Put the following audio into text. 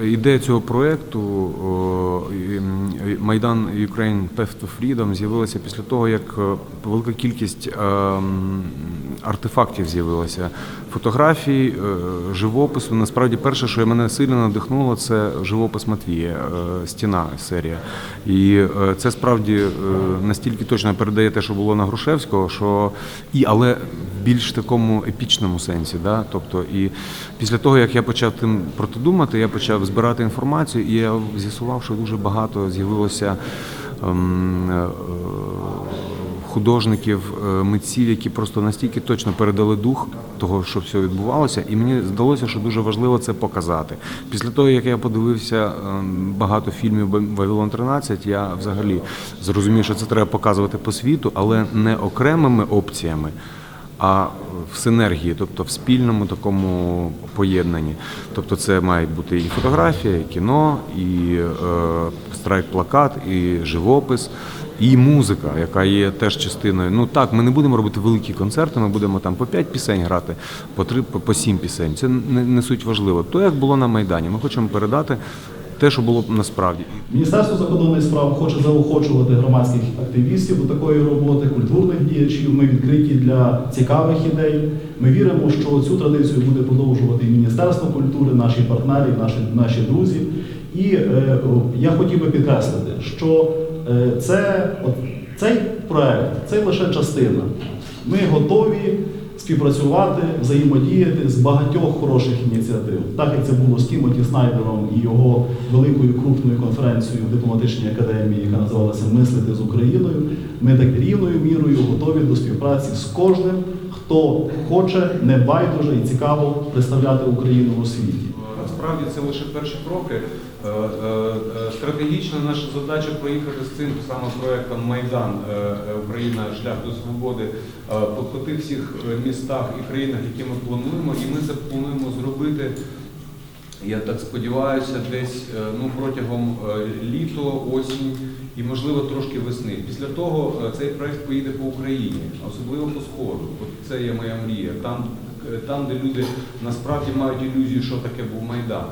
ідея цього проєкту Майдан Ukraine Path to Freedom з'явилася після того, як е, велика кількість е, артефактів з'явилася. Фотографій, е, живопису. Насправді, перше, що мене сильно надихнуло, це живопис Матвія, стіна серія. І це справді настільки точно передає те, що було на Грушевського, що і але більш такому епічному сенсі. Да? Тобто, і після того, як я почав тим про це думати, я почав збирати інформацію, і я з'ясував, що дуже багато з'явилося. ем, е, Художників, е, митців, які просто настільки точно передали дух того, що все відбувалося, і мені здалося, що дуже важливо це показати. Після того, як я подивився ем, багато фільмів Вавилон 13, я взагалі зрозумів, що це треба показувати по світу, але не окремими опціями, а в синергії, тобто в спільному такому поєднанні. Тобто, це мають бути і фотографія, і кіно, і е, страйк-плакат, і живопис. І музика, яка є теж частиною. Ну так, ми не будемо робити великі концерти, ми будемо там по 5 пісень грати, по 3, по, 7 пісень. Це не, не суть важливо. То, як було на Майдані, ми хочемо передати те, що було насправді. Міністерство закордонних справ хоче заохочувати громадських активістів до такої роботи, культурних діячів. Ми відкриті для цікавих ідей. Ми віримо, що цю традицію буде продовжувати і Міністерство культури, наші партнери, наші, наші друзі. І е, я хотів би підкреслити, що е, це, от, цей проект це лише частина. Ми готові співпрацювати, взаємодіяти з багатьох хороших ініціатив, так як це було з Тімоті Снайдером і його великою крупною конференцією в дипломатичній академії, яка називалася Мислити з Україною. Ми так рівною мірою готові до співпраці з кожним, хто хоче небайдуже і цікаво представляти Україну у світі. Насправді це лише перші кроки. Е, е, е, Стратегічна наша задача проїхати з цим саме проектом Майдан Україна шлях до свободи по, тих всіх містах і країнах, які ми плануємо, і ми це плануємо зробити. Я так сподіваюся, десь ну протягом літо, осінь і можливо трошки весни. Після того цей проект поїде по Україні, особливо по сходу. От це є моя мрія. Там, там, де люди насправді мають ілюзію, що таке був майдан.